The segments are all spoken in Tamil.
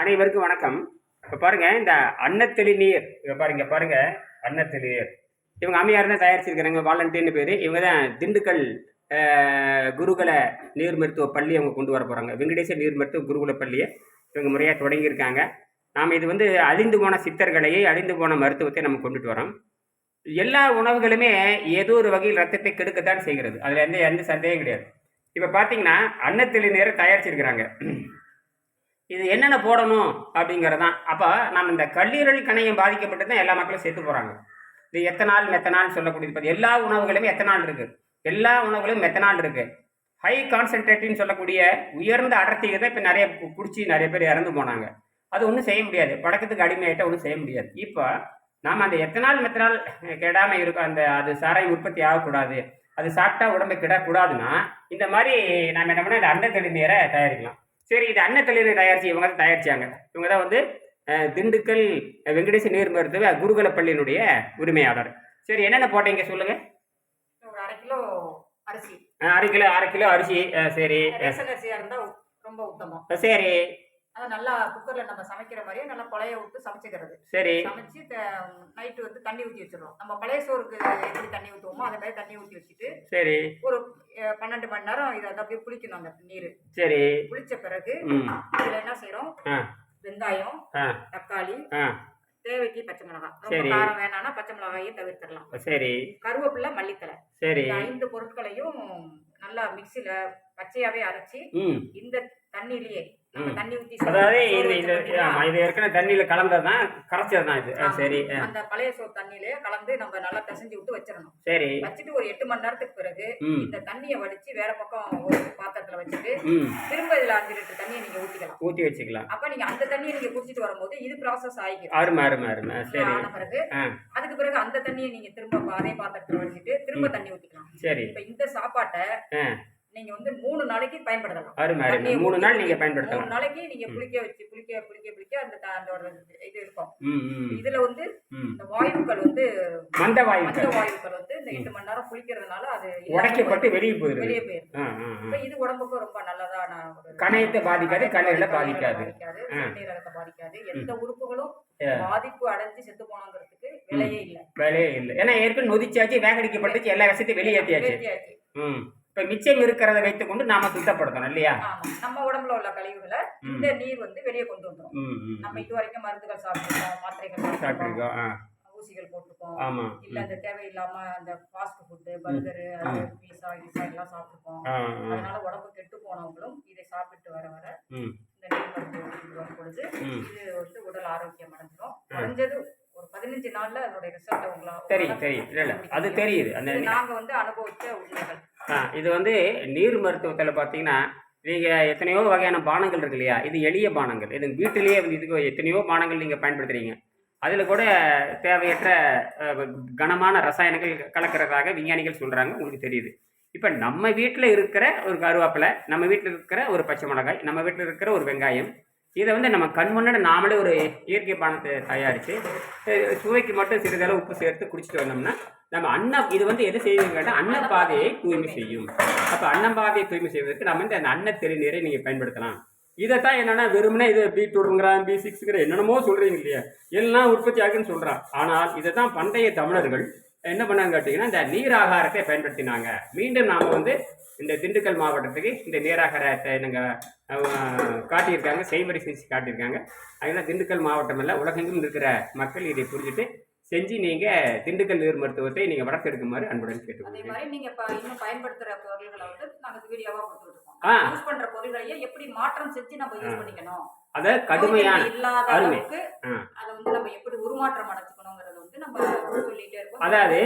அனைவருக்கும் வணக்கம். இப்போ பாருங்க இந்த அன்னத்தெளி நீர் இப்போ பாருங்க பாருங்க. அன்னத்தெளி நீர் இவங்க அம்மையார் தான் தயாரிச்சிருக்கிறாங்க வாலண்டியர்னு பேர். இவங்க தான் திண்டுக்கல் குருகுல நீர் மருத்துவ பள்ளி அவங்க கொண்டு வர போகிறாங்க வெங்கடேச நீர் மருத்துவ குருகுல பள்ளியை இவங்க முறையாக தொடங்கியிருக்காங்க. நாம் இது வந்து அழிந்து போன சித்தர்களையே அழிந்து போன மருத்துவத்தை நம்ம கொண்டுட்டு வரோம். எல்லா உணவுகளுமே ஏதோ ஒரு வகையில் ரத்தத்தை கெடுக்கத்தான் செய்கிறது. அதில் எந்த எந்த சந்தேகம் கிடையாது. இப்போ பார்த்தீங்கன்னா அன்னத்தெளி நீரை தயாரிச்சிருக்கிறாங்க. இது என்னென்ன போடணும் அப்படிங்கிறதான். அப்போ நம்ம இந்த கல்லீரல் கணையம் பாதிக்கப்பட்டு தான் எல்லா மக்களும் சேர்த்து போகிறாங்க இது எத்தனால் மெத்தனால் சொல்லக்கூடியது. பாத்தி எல்லா உணவுகளுமே எத்தனால் இருக்குது எல்லா உணவுகளும் மெத்தனால் இருக்குது ஹை கான்சென்ட்ரேட்டின்னு சொல்லக்கூடிய உயர்ந்த அடர்த்திக்கு தான் இப்போ நிறைய கு- குடிச்சு நிறைய பேர் இறந்து போனாங்க. அது ஒன்றும் செய்ய முடியாது. பழக்கத்துக்கு அடிமையாயிட்டா ஒன்றும் செய்ய முடியாது. இப்போ நாம் அந்த எத்தனால் மெத்தனால் கெடாமல் இருக்கும் அந்த அது சாராயம் உற்பத்தி ஆகக்கூடாது. அது சாப்பிட்டா உடம்பை கிடக்கூடாதுன்னா இந்த மாதிரி நாம் என்ன பண்ணால் அந்த அண்டத்தடி நீரை தயாரிக்கலாம். சரி இது அன்னத்தளிர் தயாரிச்சு இவங்க தான் தயாரிச்சாங்க இவங்க தான் வந்து திண்டுக்கல் வெங்கடேச நீர் மருத்துவ குருகுல பள்ளியினுடைய உரிமையாளர். சரி என்னென்ன போட்டீங்க சொல்லுங்க. ஒரு அரை கிலோ அரிசி. அரை கிலோ அரை கிலோ அரிசி சரி சரி. அதை நல்லா குக்கர்ல நம்ம சமைக்கிற மாதிரியே நல்லா கொலைய விட்டு சமைச்சுக்கிறது. சரி. சமைச்சு நைட்டு வந்து தண்ணி ஊற்றி வச்சிடுறோம் நம்ம பழைய சோறுக்கு எப்படி தண்ணி ஊற்றுவோமோ அதே மாதிரி தண்ணி ஊற்றி வச்சுட்டு சரி. ஒரு பன்னெண்டு மணி நேரம் இதை வந்து அப்படியே புளிக்கணும் அந்த நீர். சரி. புளிச்ச பிறகு இதுல என்ன செய்றோம்? ஆ. வெங்காயம் தக்காளி தேவைக்கு பச்சை மிளகாய் ரொம்ப. காரம் வேணாம்னா பச்சை மிளகாயை தவிர்த்திடலாம். சரி. கருவேப்பிலை மல்லித்தலை சரி. ஐந்து பொருட்களையும் நல்லா மிக்சியில பச்சையாவே அரைச்சி இந்த தண்ணியிலேயே. தண்ணி ஊத்தி அதாவது சோறு இது இது வச்ச ஆமா, பாத்தீங்களா? இது ஏற்கனவே தண்ணியில் கலந்தது தான் கரைச்சது தான் இது. ஆ, ஆமா. சரி ஆ, அந்த பழைய சோறு தண்ணியிலே கலந்து நம்ம நல்லா பிசைஞ்சு விட்டு வச்சிடணும். சரி. வச்சுட்டு ஒரு எட்டு மணி நேரத்துக்கு பிறகு இந்த தண்ணியை வடிச்சு வேற பக்கம் ஒரு பாத்திரத்துல வச்சுட்டு திரும்ப இதுல அஞ்சு லிட்டர் தண்ணியை நீங்க ஊத்திக்கலாம். ஊற்றி வச்சுக்கலாம். அப்ப நீங்க அந்த தண்ணியை நீங்க குடிச்சிட்டு வரும்போது இது ப்ராசஸ் ஆகிக்கும் அருமை அருமை அருமை. சரி. ஆன பிறகு அதுக்கு பிறகு அந்த தண்ணியை நீங்க திரும்ப அதே பாத்திரத்துல வடிச்சிட்டு திரும்ப தண்ணி ஊத்திக்கலாம். சரி. இப்ப இந்த சாப்பாட்டை நீங்க வந்து மூணு நாளைக்கு பயன்படுத்தலாம். அருமை மூணு நாள் புளி- நீங்கள் மூணு பயன்படுத்தலாம் நாளைக்கு நீங்க புளிக்க வச்சு புளிக்க புளிக்க புளிக்க அந்த அந்த இது இருக்கும். இதுல வந்து இந்த வாயுக்கள் வந்து மந்த மஞ்ச வாயுக்கள் வாயுக்கள் வந்து இந்த எட்டு மணி நேரம் குளிக்கிறதுனால அது உடைக்கப்பட்டு வெளியே போயிடுது வெளியே போயிடும் இது உடம்புக்கு ரொம்ப நல்லதான ஒரு கணையத்தை பாதிக்காது, கல்லீரலை பாதிக்காது, பாதிக்காது. பாதிக்காது எந்த உறுப்புகளும். பாதிப்பு அடைஞ்சு செத்து போனோங்கிறதுக்கு விலையே இல்ல. வேலையே இல்லை. ஏன்னா ஏற்கனவே நொதிச்சாச்சு வேகடிக்கப்பட்டுச்சு எல்லா விஷயத்தையும் வெளியேற்றியாச்சு. ம். இப்போ மிச்சம் இருக்கிறத வைத்துக்கொண்டு நாம சுத்தப்படுத்தணும் இல்லையா? நம்ம உடம்புல உள்ள கழிவுகளை இந்த நீர் வந்து வெளியே கொண்டு வந்துரும். ம் ம் நம்ம இது வரைக்கும் மருந்துகள் சாப்பிட்டுருக்கோம் மாத்திரைகள் சாப்பிட்டுருக்கோம் ஊசிகள் போட்டிருக்கோம். இல்ல அந்த தேவையில்லாம அந்த ஃபாஸ்ட் ஃபுட்டு பர்கரு பீஸா கீஸா எல்லாம் சாப்பிட்டுருக்கோம். அதனால உடம்பு கெட்டு போனவங்களும் இதை சாப்பிட்டு வர வர இந்த நீர் எடுத்துட்டு வரும் பொழுது இது வந்து உடல் ஆரோக்கியம் அடைஞ்சிடும் குறைஞ்சது ஒரு பதினஞ்சு நாள்ல அதனுடைய ரிசல்ட் உங்களால தெரியும் தெரியும். இல்லை அது தெரியுது. அந்த நாங்க வந்து உண்மைகள். ஆ இது வந்து நீர் மருத்துவத்தில் பார்த்தீங்கன்னா நீங்கள் எத்தனையோ வகையான பானங்கள் இருக்கு இல்லையா? இது எளிய பானங்கள். இது வீட்டிலேயே வந்து இதுக்கு எத்தனையோ பானங்கள் நீங்கள் பயன்படுத்துகிறீங்க அதில் கூட தேவையற்ற கனமான ரசாயனங்கள் கலக்கிறதாக விஞ்ஞானிகள் சொல்கிறாங்க உங்களுக்கு தெரியுது. இப்போ நம்ம வீட்டில் இருக்கிற ஒரு கருவேப்பிலை நம்ம வீட்டில் இருக்கிற ஒரு பச்சை மிளகாய் நம்ம வீட்டில் இருக்கிற ஒரு வெங்காயம் இதை வந்து நம்ம கண் முன்னாடி நாமளே ஒரு இயற்கை பானத்தை தயாரித்து சுவைக்கு மட்டும் சிறிதளவு உப்பு சேர்த்து குடிச்சிட்டு வந்தோம்னா நம்ம அன்ன இது வந்து எது செய்யுதுன்னு கேட்டால் அன்னப்பாதையை தூய்மை செய்யும். அப்போ அன்னப்பாதையை தூய்மை செய்வதற்கு நம்ம வந்து இந்த அன்ன தெளிநீரை நீங்கள் பயன்படுத்தலாம். இதை தான் என்னென்னா வெறுமனே இது பி டூங்கிறான் பி சிக்ஸுங்கிற என்னென்னமோ சொல்கிறீங்க இல்லையா? எல்லாம் உற்பத்தி ஆகுன்னு சொல்கிறான் ஆனால் இதை தான் பண்டைய தமிழர்கள் என்ன பண்ணாங்க கேட்டிங்கன்னா இந்த நீராகாரத்தை பயன்படுத்தினாங்க. மீண்டும் நாம் வந்து இந்த திண்டுக்கல் மாவட்டத்துக்கு இந்த நீராகாரத்தை நாங்கள் காட்டியிருக்காங்க. செய்முறை செஞ்சு காட்டியிருக்காங்க. அதனால் திண்டுக்கல் மாவட்டம் இல்லை உலகெங்கும் இருக்கிற மக்கள் இதை புரிஞ்சுட்டு செஞ்சு நீங்கள் திண்டுக்கல் நீர் மருத்துவத்தை நீங்கள் வளர்த்தெடுக்குமாறு அன்புடன் மாதிரி நீங்க இன்னும் பயன்படுத்துற பொருள்களை வந்து நாங்க வீடியோவா கொடுத்துட்டு ஆ. இருக்கோம் யூஸ் பண்ற பொருள்களையே எப்படி மாற்றம் செஞ்சு நம்ம யூஸ் பண்ணிக்கணும்? அதை கடுமையான இல்லாத. அளவுக்கு. அதை வந்து நம்ம எப்படி உருமாற்றம் அடைச்சுக்கணுங்கிறத வந்து நம்ம சொல்லிட்டே இருக்கோம் அதாவது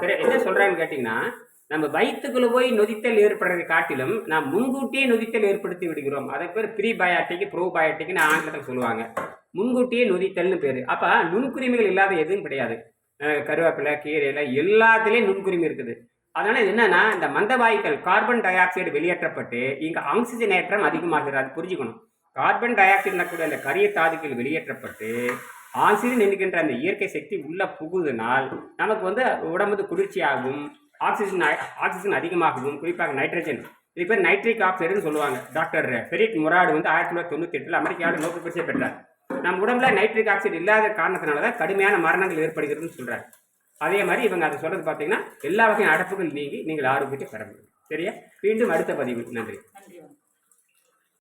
பிற- என்ன சொல்றான்னு கேட்டிங்கன்னா நம்ம வயிற்றுக்குள்ள போய் நொதித்தல் ஏற்படுறதை காட்டிலும் நாம் முன்கூட்டியே நொதித்தல் ஏற்படுத்தி விடுகிறோம். அதை பேர் ப்ரீ பயாட்டிக் ப்ரோ பயாட்டிக்னு ஆங்கிலத்தில் சொல்லுவாங்க. முன்கூட்டியே நொதித்தல்னு பேர். அப்போ நுண்குருமிகள் இல்லாத எதுவும் கிடையாது. கருவேப்பிலை கீரையில் எல்லாத்துலேயும் நுண்குருமி இருக்குது. அதனால இது என்னன்னா இந்த மந்தவாயுக்கள் கார்பன் டை ஆக்சைடு வெளியேற்றப்பட்டு இங்கே ஆக்சிஜனேற்றம் அதிகமாகிறது. அது புரிஞ்சுக்கணும். கார்பன் டை ஆக்சைடு கூடிய அந்த கரிய தாதுக்கள் வெளியேற்றப்பட்டு ஆக்சிஜன் என்கின்ற அந்த இயற்கை சக்தி உள்ளே புகுதுனால் நமக்கு வந்து உடம்பு குளிர்ச்சியாகும் ஆக்சிஜன் ஆக்சிஜன் அதிகமாகவும் குறிப்பாக நைட்ரஜன். இது பேர் நைட்ரிக் ஆக்சைடுன்னு சொல்லுவாங்க டாக்டர் ஃபெரிட் முராடு வந்து ஆயிரத்தி தொள்ளாயிரத்தி தொண்ணூற்றி எட்டில் அமெரிக்காவில் நோபல் பரிசை பெற்றார். நம்ம உடம்புல நைட்ரிக் ஆக்சைடு இல்லாத காரணத்தினால தான் கடுமையான மரணங்கள் ஏற்படுகிறதுன்னு சொல்கிறார் அதே மாதிரி இவங்க அதை சொல்கிறது பார்த்தீங்கன்னா எல்லா வகையான அடப்புகள் நீங்கி நீங்கள் ஆரோக்கியத்தை பெற முடியும். சரியா? மீண்டும் அடுத்த பதிவு நன்றி. நன்றி